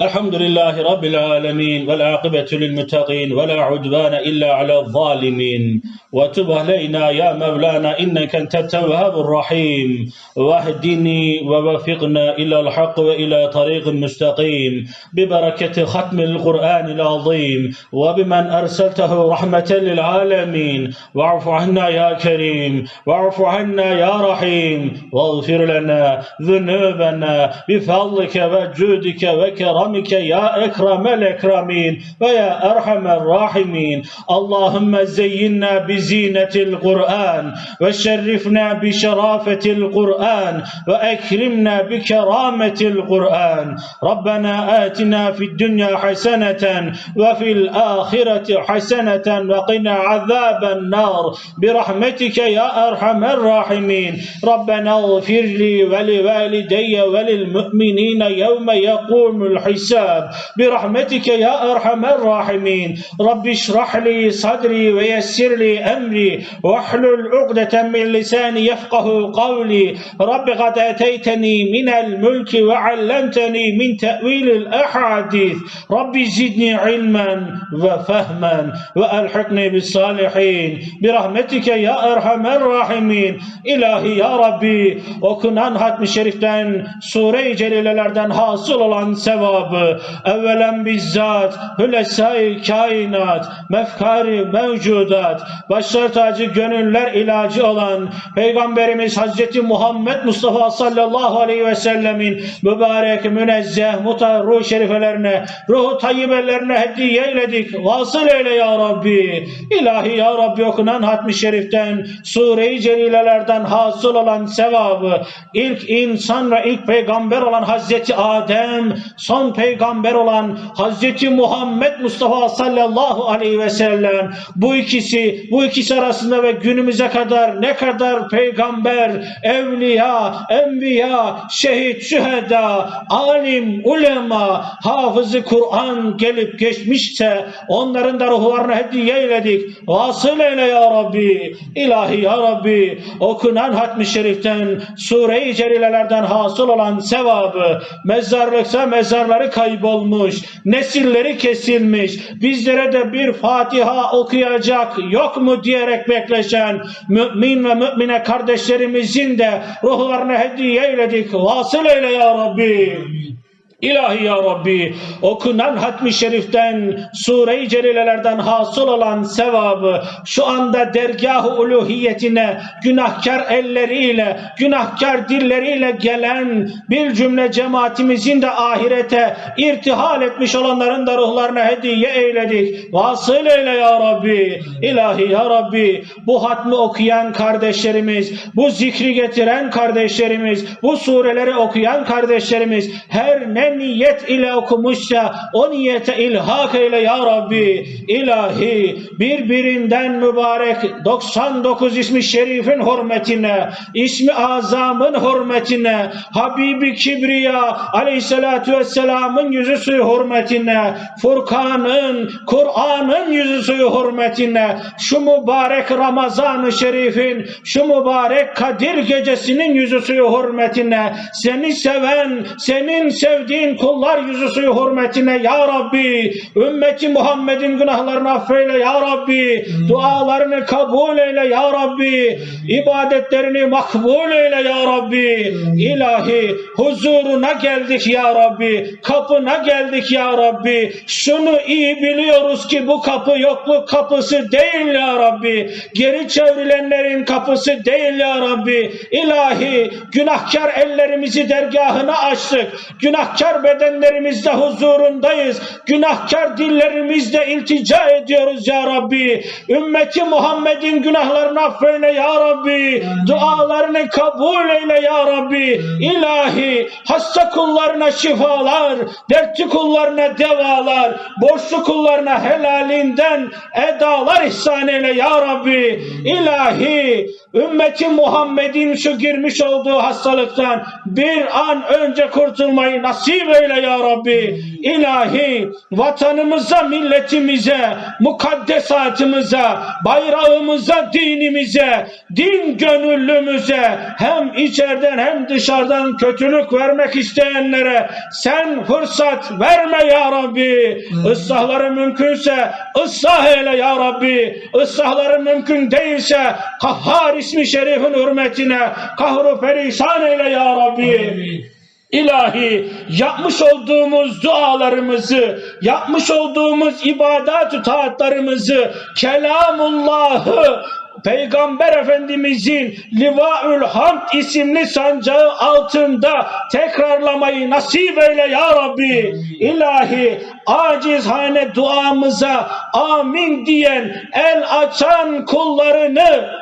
الحمد لله رب العالمين والعاقبة للمتقين ولا عدوان إلا على الظالمين. وتب علينا يا مولانا إنك أنت التواب الرحيم. واهدني ووفقنا إلى الحق وإلى طريق مستقيم. ببركة ختم القرآن العظيم. وبمن أرسلته رحمة للعالمين. واعف عنا يا كريم. واعف عنا يا رحيم. واغفر لنا ذنوبنا. بفضلك وجودك وكرمك يا أكرم الأكرمين ويا أرحم الراحمين. اللهم زينا بزينة القرآن وشرفنا بشرافة القرآن وأكرمنا بكرامة القرآن. ربنا آتنا في الدنيا حسنة وفي الآخرة حسنة وقنا عذاب النار. برحمتك يا أرحم الراحمين. ربنا اغفر لي ولوالدي وللمؤمنين يوم يقوم الحساب. برحمتك يا أرحم الراحمين. رب اشرح لي صدري ويسر لي أمري. واحلل عقدة من لساني يفقه قولي. رب قد أتيتني من الملك وعلمتني من تأويل الأحاديث. رب زدني علما وفهما وألحقني بالصالحين. برحمتك يا أرحم الراحمين. İlahi ya Rabbi okunan hatmi şeriften sure-i celilelerden hasıl olan sevabı evvelen bizzat hülesai kainat mefkari mevcudat başlar tacı gönüller ilacı olan Peygamberimiz Hazreti Muhammed Mustafa sallallahu aleyhi ve sellemin mübarek münezzeh muta ruh şerifelerine ruhu tayyibelerine hediye eyledik. Vasıl eyle ya Rabbi. İlahi ya Rabbi okunan hatmi şeriften sure-i celilelerden hasıl olan sevabı ilk insan ve ilk peygamber olan Hazreti Adem son peygamber olan Hazreti Muhammed Mustafa sallallahu aleyhi ve sellem bu ikisi bu ikisi arasında ve günümüze kadar ne kadar peygamber evliya enbiya şehit şüheda alim ulema hafızı Kur'an gelip geçmişse onların da ruhlarına hediye eyledik. Vasıl eyle ya Rabbi ilahi ya Rabbi. Okunan hatmi şeriften sure-i celilelerden hasıl olan sevabı mezarlıksa mezarları kaybolmuş nesilleri kesilmiş. Bizlere de bir Fatiha okuyacak yok mu diyerek bekleşen mümin ve mümine kardeşlerimizin de ruhlarına hediye eyledik. Vasıl eyle ya Rabbi İlahi ya Rabbi okunan hatmi şeriften sure-i celilelerden hasıl olan sevabı şu anda dergah-ı uluhiyetine günahkar elleriyle günahkar dilleriyle gelen bir cümle cemaatimizin de ahirete irtihal etmiş olanların da ruhlarına hediye eyledik. Vasıl eyle ya Rabbi. İlahi ya Rabbi bu hatmi okuyan kardeşlerimiz, bu zikri getiren kardeşlerimiz, bu sureleri okuyan kardeşlerimiz her ne niyet ile okumuşsa o niyete ilhak eyle ya Rabbi. İlahi birbirinden mübarek 99 ismi şerifin hürmetine, ismi azamın hürmetine, Habibi Kibriya aleyhissalatu vesselamın yüzü suyu hürmetine, Furkan'ın, Kur'an'ın yüzü suyu hürmetine, şu mübarek Ramazan-ı Şerif'in, şu mübarek Kadir gecesinin yüzü suyu hürmetine, seni seven, senin sevdiğin kullar yüzü suyu hürmetine ya Rabbi, ümmeti Muhammed'in günahlarını affeyle ya Rabbi, dualarını kabul eyle ya Rabbi, ibadetlerini makbul eyle ya Rabbi, ilahi huzuruna geldik ya Rabbi, kapına geldik ya Rabbi, şunu iyi biliyoruz ki bu kapı yokluk kapısı değil ya Rabbi, geri çevrilenlerin kapısı değil ya Rabbi, ilahi günahkar ellerimizi dergahına açtık, günahkar bedenlerimizde huzurundayız, günahkar dillerimizde iltica ediyoruz ya Rabbi, ümmeti Muhammed'in günahlarını affeyle ya Rabbi, dualarını kabul eyle ya Rabbi, ilahi hasta kullarına şifalar, dertli kullarına devalar, borçlu kullarına helalinden edalar ihsan eyle ya Rabbi, ilahi ümmeti Muhammed'in şu girmiş olduğu hastalıktan bir an önce kurtulmayı nasip eyle ya Rabbi. İlahi vatanımıza, milletimize, mukaddesatımıza, bayrağımıza, dinimize, din gönüllümüze hem içeriden hem dışarıdan kötülük vermek isteyenlere sen fırsat verme ya Rabbi. Islahları mümkünse ıslah eyle ya Rabbi. Islahları mümkün değilse kahhar ismi şerifin hürmetine kahru perişan eyle ya Rabbi. İlahi yapmış olduğumuz dualarımızı, yapmış olduğumuz ibadat taatlarımızı, kelamullahı, Peygamber Efendimizin Livaül Hamd isimli sancağı altında tekrarlamayı nasip eyle ya Rabbi. İlahi acizhane duamıza amin diyen el açan kullarını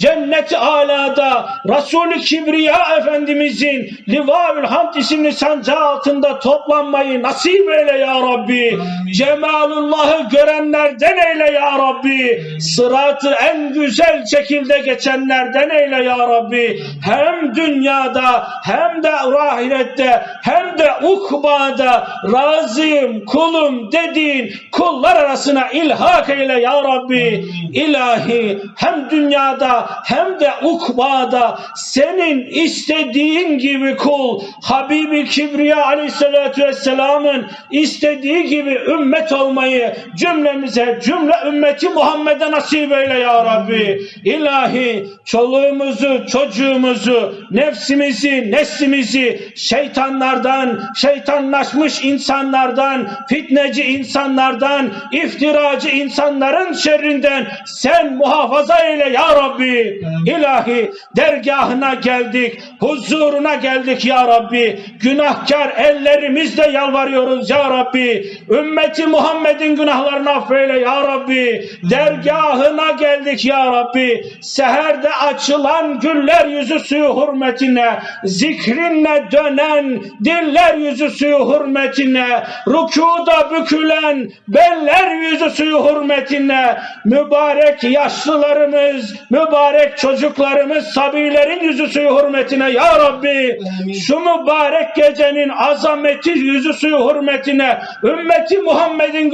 Cennet-i alada Resul-i Kibriya Efendimizin Livaül Hamd isimli sancağı altında toplanmayı nasip eyle ya Rabbi. Cemalullah'ı görenlerden eyle ya Rabbi. Sıratı en güzel şekilde geçenlerden eyle ya Rabbi. Hem dünyada hem de ahirette hem de ukbada razıyım kulum dediğin kullar arasına ilhak eyle ya Rabbi. İlahi hem dünyada hem de ukbada senin istediğin gibi kul Habibi Kibriya aleyhissalatü vesselamın istediği gibi ümmet olmayı cümlemize cümle ümmeti Muhammed'e nasip eyle ya Rabbi. İlahi çoluğumuzu çocuğumuzu nefsimizi neslimizi şeytanlardan şeytanlaşmış insanlardan fitneci insanlardan iftiracı insanların şerrinden sen muhafaza eyle ya Rabbi. İlahi dergahına geldik, huzuruna geldik ya Rabbi. Günahkar ellerimizle yalvarıyoruz ya Rabbi. Ümmeti Muhammed'in günahlarını affeyle ya Rabbi. Dergahına geldik ya Rabbi. Seherde açılan güller yüzü suyu hürmetine, zikrinle dönen diller yüzü suyu hürmetine, rükuda bükülen beller yüzü suyu hürmetine, mübarek yaşlılarımız, mübarek çocuklarımız, sabilerin yüzü suyu hürmetine ya Rabbi. Şu mübarek gecenin azameti yüzü suyu hürmetine, ümmeti Muhammed'in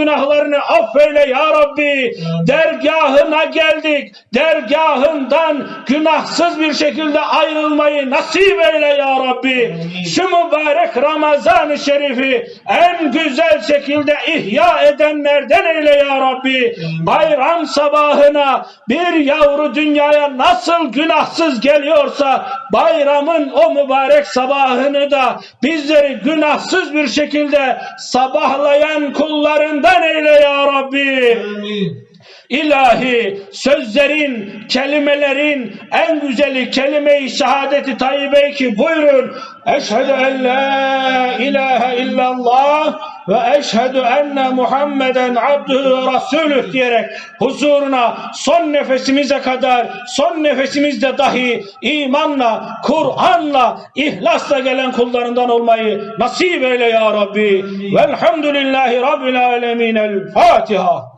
günahlarını affeyle ya Rabbi. Dergahına geldik. Dergahından günahsız bir şekilde ayrılmayı nasip eyle ya Rabbi. Şu mübarek Ramazan-ı Şerif'i en güzel şekilde ihya edenlerden eyle ya Rabbi. Bayram sabahına bir yavru dünyaya nasıl günahsız geliyorsa bayramın o mübarek sabahını da bizleri günahsız bir şekilde sabahlayan kullarından eyle ya Rabbi. İlahi sözlerin, kelimelerin en güzeli kelime-i şehadeti tayyibe ki buyurun. Eşhedü en la ilahe illallah ve eşhedü enne Muhammeden abdühü ve rasulüh diyerek huzuruna son nefesimize kadar son nefesimizde dahi imanla, Kur'an'la, ihlasla gelen kullarından olmayı nasip eyle ya Rabbi. Velhamdülillahi Rabbil alemin. El Fatiha.